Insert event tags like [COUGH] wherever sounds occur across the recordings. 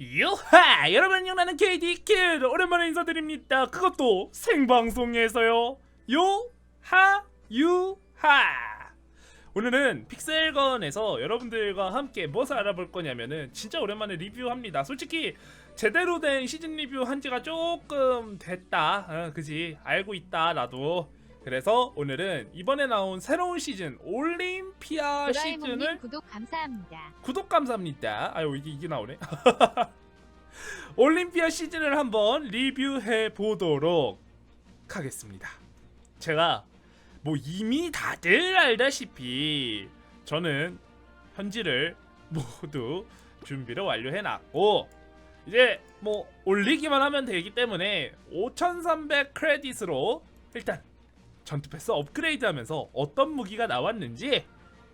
유하! 여러분 안녕 나는 KD 킬 오랜만에 인사드립니다. 그것도 생방송에서요. 요하 유하. 오늘은 픽셀건에서 여러분들과 함께 무엇을 알아볼 거냐면은 진짜 오랜만에 리뷰합니다. 솔직히 제대로 된 시즌 리뷰 한 지가 조금 됐다. 어, 그지? 알고 있다 나도. 그래서 오늘은 이번에 나온 새로운 시즌 올림피아 시즌을 구독 감사합니다. 구독 감사합니다. 아유 이게 이게 나오네. [LAUGHS] 올림피아 시즌을 한번 리뷰해 보도록 하겠습니다. 제가 뭐 이미 다들 알다시피 저는 현지를 모두 준비를 완료해 놨고 이제 뭐 올리기만 하면 되기 때문에 5300 크레딧으로 일단 전투 패스 업그레이드 하면서 어떤 무기가 나왔는지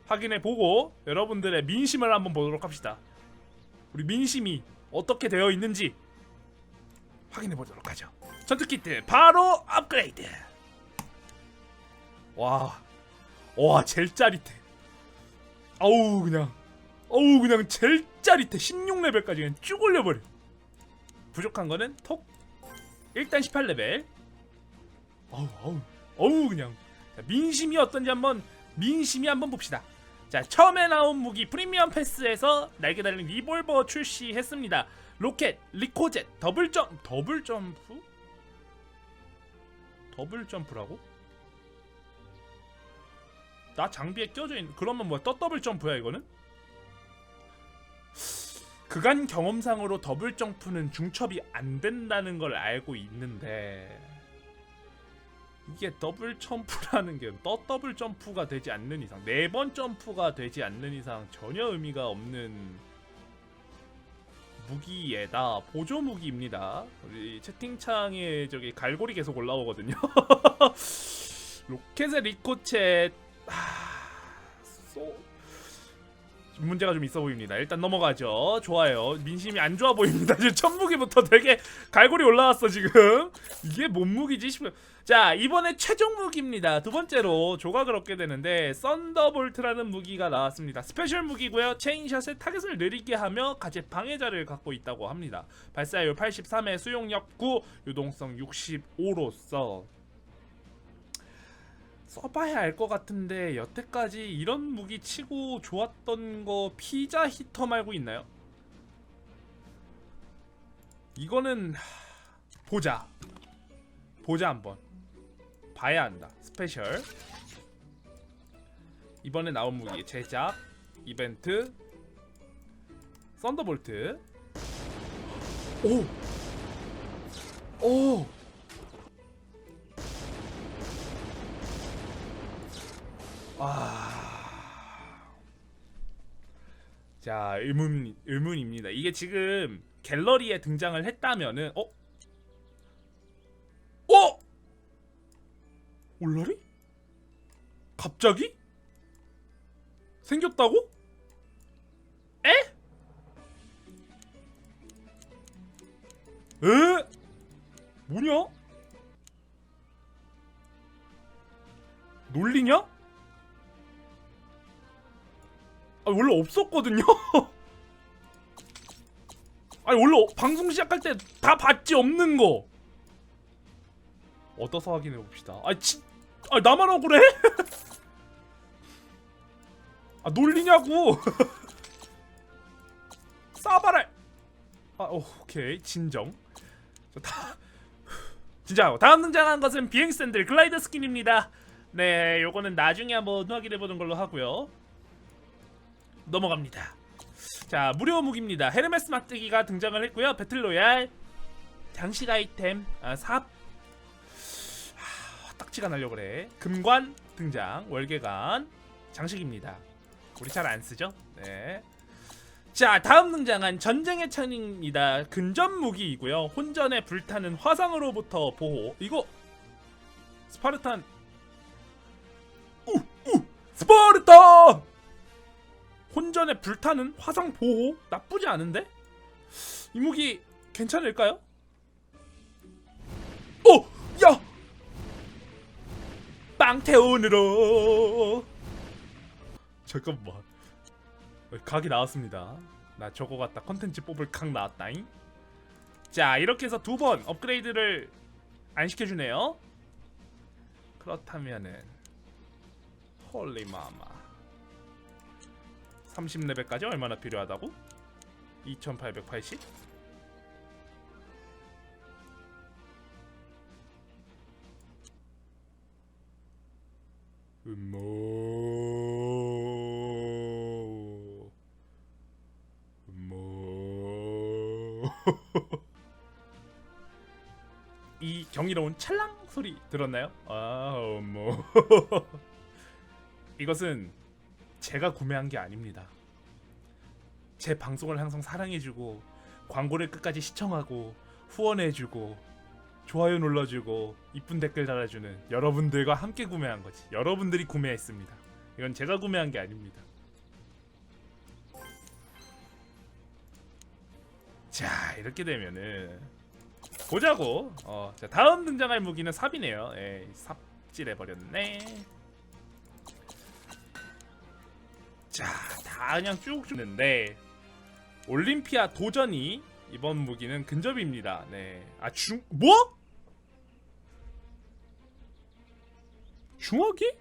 확인해 보고 여러분들의 민심을 한번 보도록 합시다. 우리 민심이 어떻게 되어 있는지 확인해 보도록 하죠. 전투 키트 바로 업그레이드. 와, 와 제일 짜릿해. 아우 그냥, 아우 그냥 제일 짜릿해. 16레벨까지 그냥 쭉 올려버려. 부족한 거는 톡. 일단 18레벨. 아우 아우 어우 그냥 자, 민심이 어떤지 한번 민심이 한번 봅시다. 자 처음에 나온 무기 프리미엄 패스에서 날개 달린 리볼버 출시했습니다. 로켓, 리코젯, 더블 점 더블 점프? 더블 점프라고? 나 장비에 껴져 있는 그러면 뭐야 떠 더블 점프야 이거는? 그간 경험상으로 더블 점프는 중첩이 안 된다는 걸 알고 있는데 이게 더블 점프라는 게떠 더블 점프가 되지 않는 이상 네 번 점프가 되지 않는 이상 전혀 의미가 없는 무기에다 보조 무기입니다. 우리 채팅창에 저기 갈고리 계속 올라오거든요. [LAUGHS] 로켓의 리코쳇 하... 쏘... 문제가 좀 있어 보입니다. 일단 넘어가죠. 좋아요. 민심이 안 좋아 보입니다. 지금 첫 무기부터 되게 갈고리 올라왔어 지금. 이게 뭔 무기지 싶어요. 자 이번에 최종 무기입니다. 두 번째로 조각을 얻게 되는데 썬더볼트라는 무기가 나왔습니다. 스페셜 무기고요. 체인샷에 타겟을 느리게 하며 가제 방해자를 갖고 있다고 합니다. 발사율 83에 수용력 9, 유동성 65로서 써봐야 알 것 같은데 여태까지 이런 무기 치고 좋았던 거 피자 히터 말고 있나요? 이거는 하, 보자 보자 한번 봐야 한다 스페셜 이번에 나온 무기 제작 이벤트 썬더볼트 오! 오! 아. 자, 의문 의문입니다. 이게 지금 갤러리에 등장을 했다면은 어? 어? 올라리? 갑자기? 생겼다고? 에? 에? 뭐냐? 놀리냐? 아 원래 없었거든요. [LAUGHS] 아니 원래 어- 방송 시작할 때 다 봤지 없는 거. 얻어서 확인해 봅시다. 아, 진, 아 나만 억울해? 아 놀리냐고? [LAUGHS] 싸바랄. 아 오케이 진정. 자, 다, 진짜 다음 등장한 것은 비행 샌들 글라이더 스킨입니다. 네, 요거는 나중에 한번 확인해 보는 걸로 하고요. 넘어갑니다. 자, 무료 무기입니다. 헤르메스 막대기가 등장을 했고요. 배틀로얄 장식 아이템 아, 4 착지가나려 그래. 금관 등장, 월계관 장식입니다. 우리 잘 안 쓰죠? 네. 자, 다음 등장한 전쟁의 창입니다. 근접 무기이고요. 혼전에 불타는 화상으로부터 보호. 이거 스파르탄 우우 스파르타 혼전에 불타는 화상 보호 나쁘지 않은데 이 무기 괜찮을까요? 어! 야! 빵태운으로 잠깐만 각이 나왔습니다 나 저거 갖다 컨텐츠 뽑을 각 나왔다잉. 자 이렇게 해서 두 번 업그레이드를 안 시켜주네요. 그렇다면은 홀리 마마 30레벨까지 얼마나 필요하다고? 2880? 음모 이 경이로운 찰랑 소리 들었나요? 아 음모 [LAUGHS] 이것은 제가 구매한 게 아닙니다. 제 방송을 항상 사랑해주고 광고를 끝까지 시청하고 후원해주고 좋아요 눌러주고 이쁜 댓글 달아주는 여러분들과 함께 구매한 거지. 여러분들이 구매했습니다. 이건 제가 구매한 게 아닙니다. 자 이렇게 되면은 보자고. 어, 자 다음 등장할 무기는 삽이네요. 예, 삽질해 버렸네. 자, 다 그냥 쭉 주는데 올림피아 도전이 이번 무기는 근접입니다. 네. 아, 중 뭐? 중화기?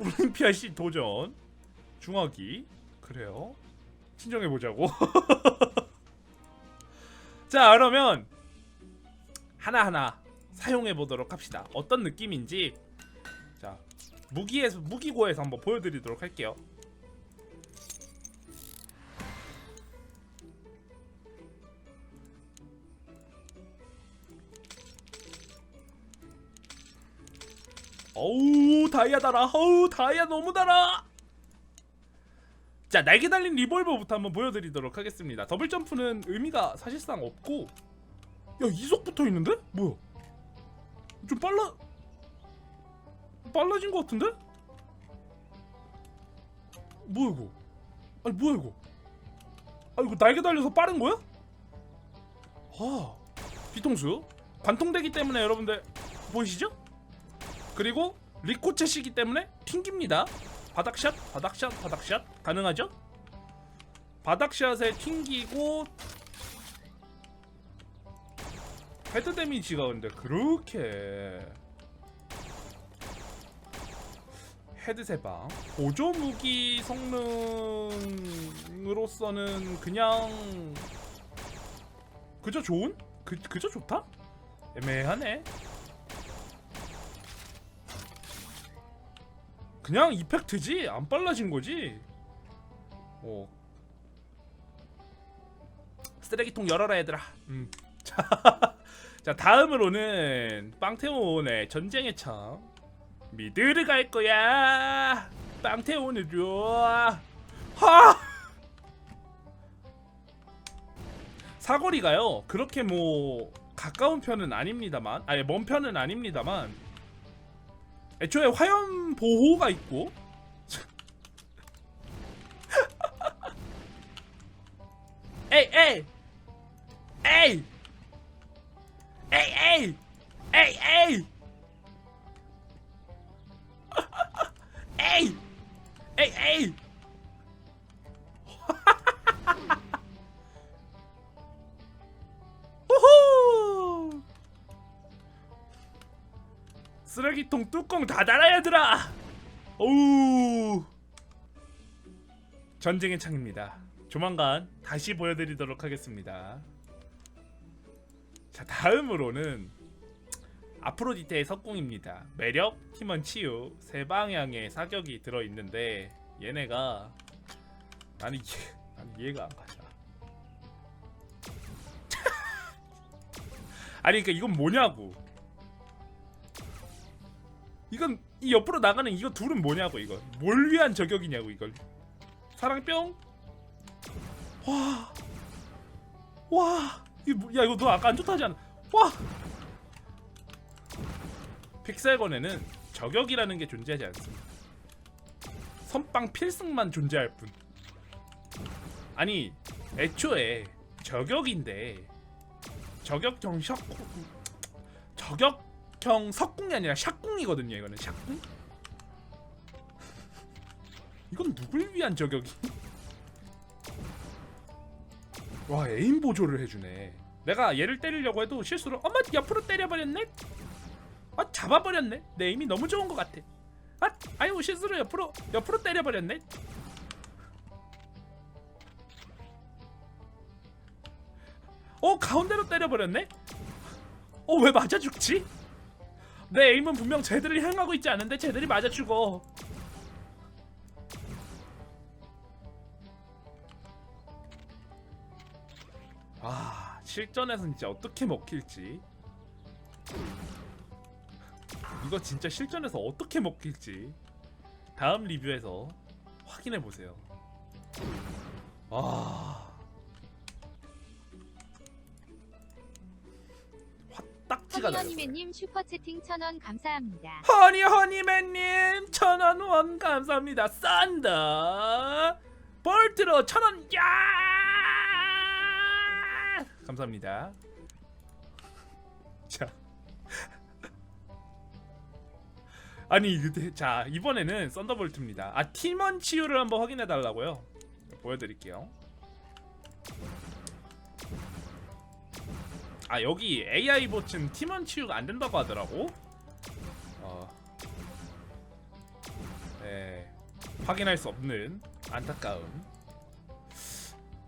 올림피아 시 도전. 중화기. 그래요. 친정해 보자고. [LAUGHS] 자, 그러면 하나하나 사용해 보도록 합시다. 어떤 느낌인지 자, 무기에서 무기고에서 한번 보여 드리도록 할게요. 어우 다이아 달아. 어우 다이아 너무 달아. 자 날개 달린 리볼버부터 한번 보여드리도록 하겠습니다. 더블 점프는 의미가 사실상 없고 야 이속 붙어 있는데? 뭐야? 좀 빨라 빨라진 것 같은데? 뭐야 이거? 아니 뭐야 이거? 아 이거 날개 달려서 빠른 거야? 아 뒤통수 관통되기 때문에 여러분들 보이시죠? 그리고 리코체시기 때문에 튕깁니다. 바닥샷, 바닥샷, 바닥샷 가능하죠? 바닥샷에 튕기고 헤드 데미지가 근데 그렇게 헤드 세방 보조 무기 성능으로서는 그냥 그저 좋은? 그, 그저 좋다? 애매하네 그냥 이펙트지 안 빨라진 거지. 어. 쓰레기통 열어라 얘들아. 음. [LAUGHS] 자, 자 다음으로는 빵테온의 전쟁의 창 미드를 갈 거야. 빵테온으로. 하. 사거리가요. 그렇게 뭐 가까운 편은 아닙니다만, 아니 먼 편은 아닙니다만. 애초에 화염 보호가 있고 쓰레기통 뚜껑 닫아라 얘들아 오우. 전쟁의 창입니다. 조만간 다시 보여드리도록 하겠습니다. 자 다음으로는 아프로디테의 석궁입니다. 매력, 팀원 치유 세 방향의 사격이 들어있는데 얘네가 나는 이해, 나는 이해가 안 가자 [LAUGHS] 아니 그러니까 이건 뭐냐고 이건 이 옆으로 나가는 이거 둘은 뭐냐고 이거. 뭘 위한 저격이냐고 이걸. 사랑 뿅 와와. 이거 뭐- 야 이거 너 아까 안 좋다지 않아? 와. 픽셀건에는 저격이라는 게 존재하지 않습니다. 선빵 필승만 존재할 뿐. 아니 애초에 저격인데 저격형 셔쿠 저격 형 석궁이 아니라 샷궁이거든요 이거는 샷궁 이건 누굴 위한 저격이 와 에임 보조를 해주네. 내가 얘를 때리려고 해도 실수로 엄마 옆으로 때려버렸네. 아 잡아버렸네. 내 에임이 너무 좋은 것 같아. 아 아유 실수로 옆으로 옆으로 때려버렸네. 어 가운데로 때려버렸네. 어왜 맞아 죽지? 내 에임은 분명 쟤들을 향하고 있지 않은데 쟤들이 맞아 죽어. 아 실전에서 진짜 어떻게 먹힐지 이거 진짜 실전에서 어떻게 먹힐지 다음 리뷰에서 확인해 보세요. 아 화딱지가 나요. 허니허니매님 슈퍼채팅 천원 감사합니다. 허니 허니맨님 천원 원 감사합니다. 싼다. 볼트로 천원 야 감사합니다. 자 [LAUGHS] 아니 근데 자 이번에는 썬더볼트입니다. 아 팀원 치유를 한번 확인해 달라고요. 보여드릴게요. 아 여기 AI 보츠는 팀원 치유가 안 된다고 하더라고. 어. 네. 확인할 수 없는 안타까움.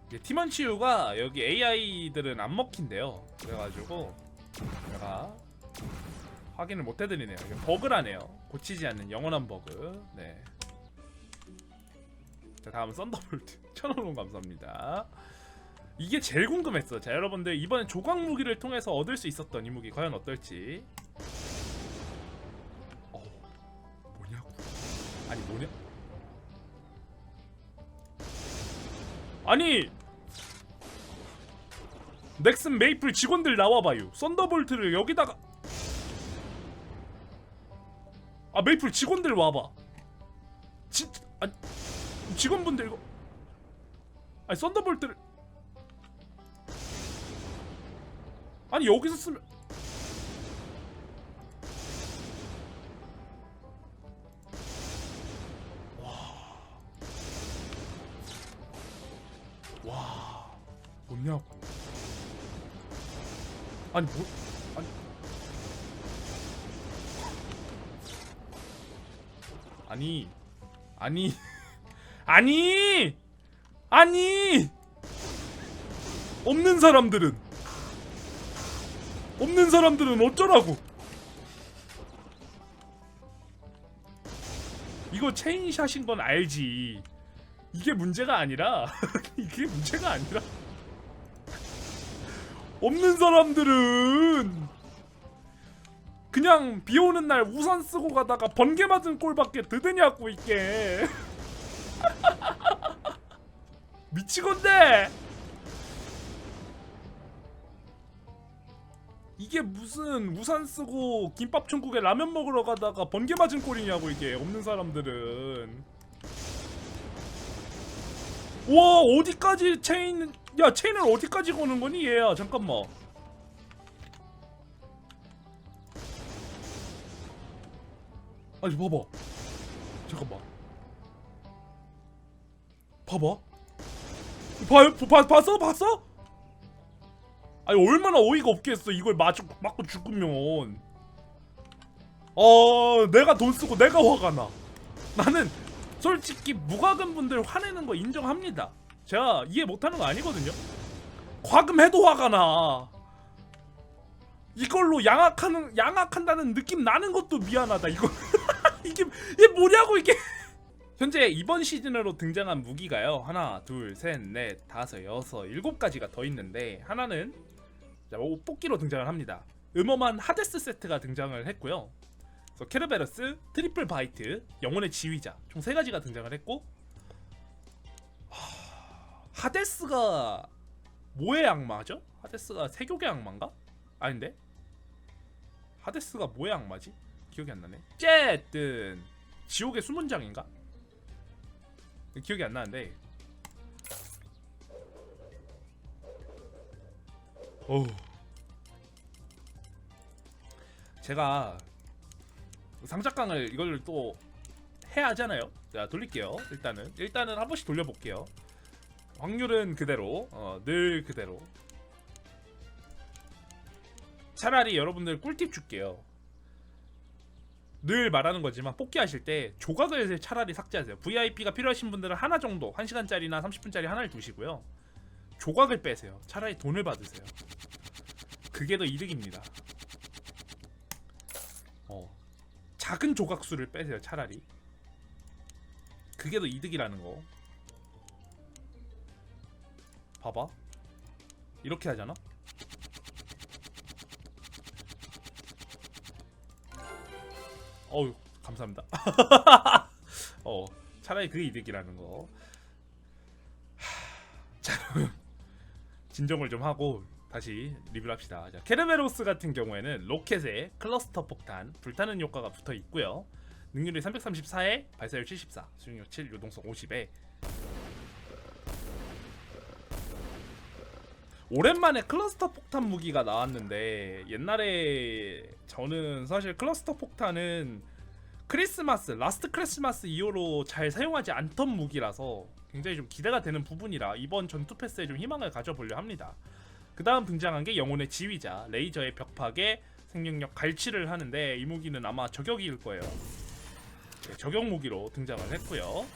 이제 팀원 치유가 여기 AI들은 안 먹힌대요. 그래가지고 제가 확인을 못 해드리네요. 이게 버그라네요. 고치지 않는 영원한 버그. 네. 자 다음 썬더볼트 천원원 감사합니다. 이게 제일 궁금했어. 자 여러분들 이번에 조각 무기를 통해서 얻을 수 있었던 이 무기 과연 어떨지. 어 뭐냐고? 아니 뭐냐? 아니 넥슨 메이플 직원들 나와봐요. 썬더볼트를 여기다가 아 메이플 직원들 와봐. 진 아니 직원분들 이거 아니 썬더볼트를 아니 여기서 쓰면 와. 와. 뭐냐고. 아니 뭐 아니 아니 아니 [LAUGHS] 아니 아니 없는 사람들은 없는 사람들은 어쩌라고? 이거 체인샷인 건 알지. 이게 문제가 아니라 [LAUGHS] 이게 문제가 아니라 없는 사람들은 그냥 비 오는 날 우산 쓰고 가다가 번개 맞은 꼴밖에 드드냐고 이게 [LAUGHS] 미치건데 이게 무슨 우산 쓰고 김밥 천국에 라면 먹으러 가다가 번개 맞은 꼴이냐고 이게. 없는 사람들은. 와 어디까지 체인 야 체인을 어디까지 거는 거니 얘야? 잠깐만. 아니 봐봐. 잠깐만. 봐봐. 봐, 봐, 봤어? 봤어 아니 얼마나 어이가 없겠어 이걸 맞고 맞고 죽으면. 어 내가 돈 쓰고 내가 화가 나. 나는 솔직히 무과금 분들 화내는 거 인정합니다. 제가 이해 못하는 거 아니거든요. 과금해도 화가 나. 이걸로 양악하는 양악한다는 느낌 나는 것도 미안하다 이거. [LAUGHS] 이게 이게 뭐냐고 이게. 현재 이번 시즌으로 등장한 무기가요. 하나 둘 셋 넷 다섯 여섯 일곱 가지가 더 있는데 하나는 자, 뭐 뽑기로 등장을 합니다 음험한 하데스 세트가 등장을 했고요 그래서 케르베러스 트리플 바이트 영혼의 지휘자 총 세 가지가 등장을 했고 하... 하데스가 뭐의 악마죠? 하데스가 세교의 악마인가? 아닌데 하데스가 뭐의 악마지? 기억이 안 나네. 어쨌든 지옥의 수문장인가? 기억이 안 나는데. 어. 제가 상작강을 이걸 또 해야 하잖아요. 자 돌릴게요. 일단은 일단은 한 번씩 돌려볼게요. 확률은 그대로 어, 늘 그대로 차라리 여러분들 꿀팁 줄게요 늘 말하는 거지만 뽑기 하실 때 조각을 차라리 삭제하세요 VIP가 필요하신 분들은 하나 정도 1시간짜리나 30분짜리 하나를 두시고요 조각을 빼세요. 차라리 돈을 받으세요. 그게 더 이득입니다. 어 작은 조각 수를 빼세요 차라리. 그게 더 이득이라는 거. 봐봐. 이렇게 하잖아? 어우 감사합니다. [LAUGHS] 어 차라리 그게 이득이라는 거. 하, 자 진정을 좀 하고 다시 리뷰를 합시다. 자, 케르베로스 같은 경우에는 로켓에 클러스터 폭탄 불타는 효과가 붙어 있고요. 능률이 334에 발사율 74 수용력 7 유동성 50에. 오랜만에 클러스터 폭탄 무기가 나왔는데 옛날에 저는 사실 클러스터 폭탄은 크리스마스 라스트 크리스마스 이후로 잘 사용하지 않던 무기라서 굉장히 좀 기대가 되는 부분이라 이번 전투 패스에 좀 희망을 가져보려 합니다. 그 다음 등장한 게 영혼의 지휘자 레이저의 벽파에 생명력 갈취를 하는데 이 무기는 아마 저격일 거예요. 네, 저격 무기로 등장을 했고요.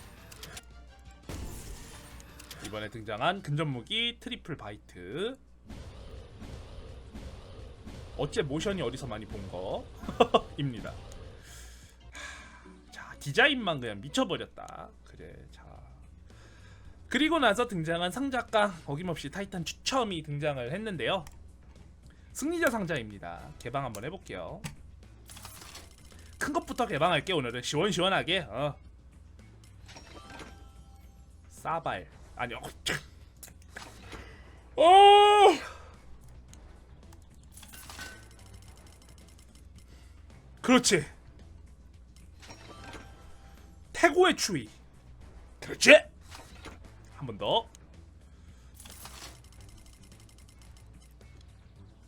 이번에 등장한 근접 무기 트리플 바이트. 어째 모션이 어디서 많이 본 거 입니다. [LAUGHS] 하, 자 디자인만 그냥 미쳐버렸다. 그래 자 그리고 나서 등장한 상자가 어김없이 타이탄 추첨이 등장을 했는데요. 승리자 상자입니다. 개방 한번 해볼게요. 큰 것부터 개방할게 오늘은 시원시원하게. 어. 싸발 아니요. 어. 그렇지. 태고의 추위. 그렇지. 한 번 더.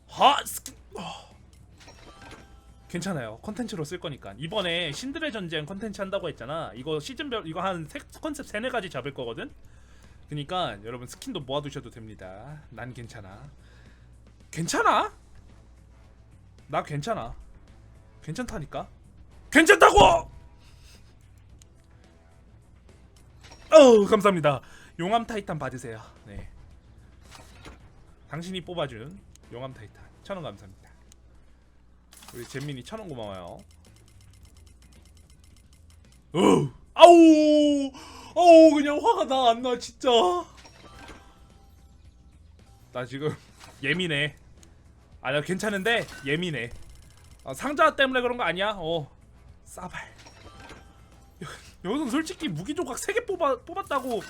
하 스키. 어. 괜찮아요. 컨텐츠로 쓸 거니까. 이번에 신들의 전쟁 컨텐츠 한다고 했잖아. 이거 시즌별 이거 한 세, 컨셉 세네 가지 잡을 거거든. 그니까 여러분 스킨도 모아두셔도 됩니다. 난 괜찮아. 괜찮아? 나 괜찮아. 괜찮다니까. 괜찮다고! 어 감사합니다. 용암 타이탄 받으세요. 네. 당신이 뽑아준 용암 타이탄 천원 감사합니다. 우리 잼민이 천원 고마워요. 어, 아우, 아우 그냥 화가 나 안 나 진짜. 나 지금 [LAUGHS] 예민해. 아 나 괜찮은데 예민해. 아, 상자 때문에 그런 거 아니야? 어, 싸발. 여- [LAUGHS] 여기서 솔직히 무기 조각 3개 뽑아, 뽑았다고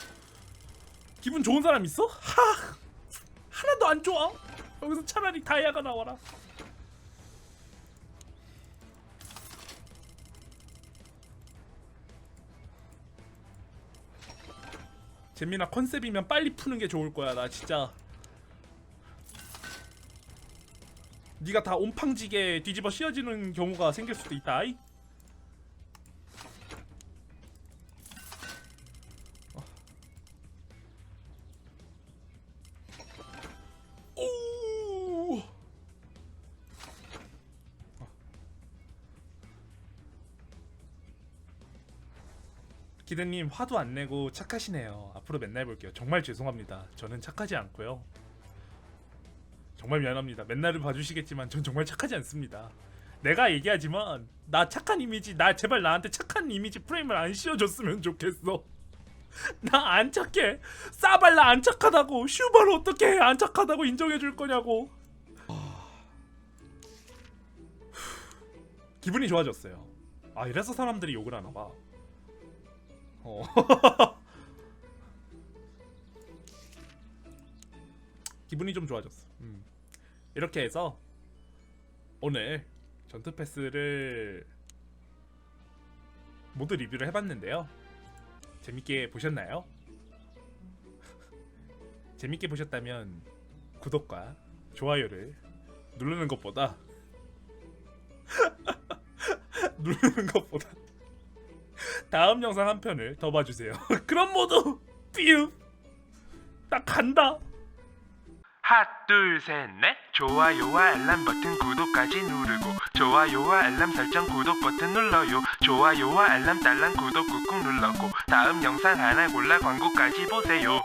기분 좋은 사람 있어? 하 하나도 안 좋아. 여기서 차라리 다이아가 나와라. 재민아 컨셉이면 빨리 푸는 게 좋을 거야. 나 진짜. 네가 다 온팡지게 뒤집어 씌워지는 경우가 생길 수도 있다. 아이. 기대님 화도 안 내고 착하시네요. 앞으로 맨날 볼게요. 정말 죄송합니다. 저는 착하지 않고요. 정말 미안합니다. 맨날을 봐주시겠지만 전 정말 착하지 않습니다. 내가 얘기하지만 나 착한 이미지 나 제발 나한테 착한 이미지 프레임을 안 씌워줬으면 좋겠어. [LAUGHS] 나 안 착해. 싸발 나안 착하다고. 슈발 어떻게 안 착하다고 인정해줄 거냐고. 기분이 좋아졌어요. 아 이래서 사람들이 욕을 하나 봐. 어. [LAUGHS] 기분이 좀 좋아졌어. 음. 이렇게 해서 오늘 전투 패스를 모두 리뷰를 해봤는데요. 재밌게 보셨나요? [LAUGHS] 재밌게 보셨다면 구독과 좋아요를 누르는 것보다 [LAUGHS] 누르는 것보다 다음 영상 한 편을 더 봐주세요. [LAUGHS] 그럼 모두 삐읍 나 간다. 하나 둘셋넷 좋아요와 알람 버튼 구독까지 누르고 좋아요와 알람 설정 구독 버튼 눌러요 좋아요와 알람 딸랑 구독 꾹꾹 눌렀고 다음 영상 하나 골라 광고까지 보세요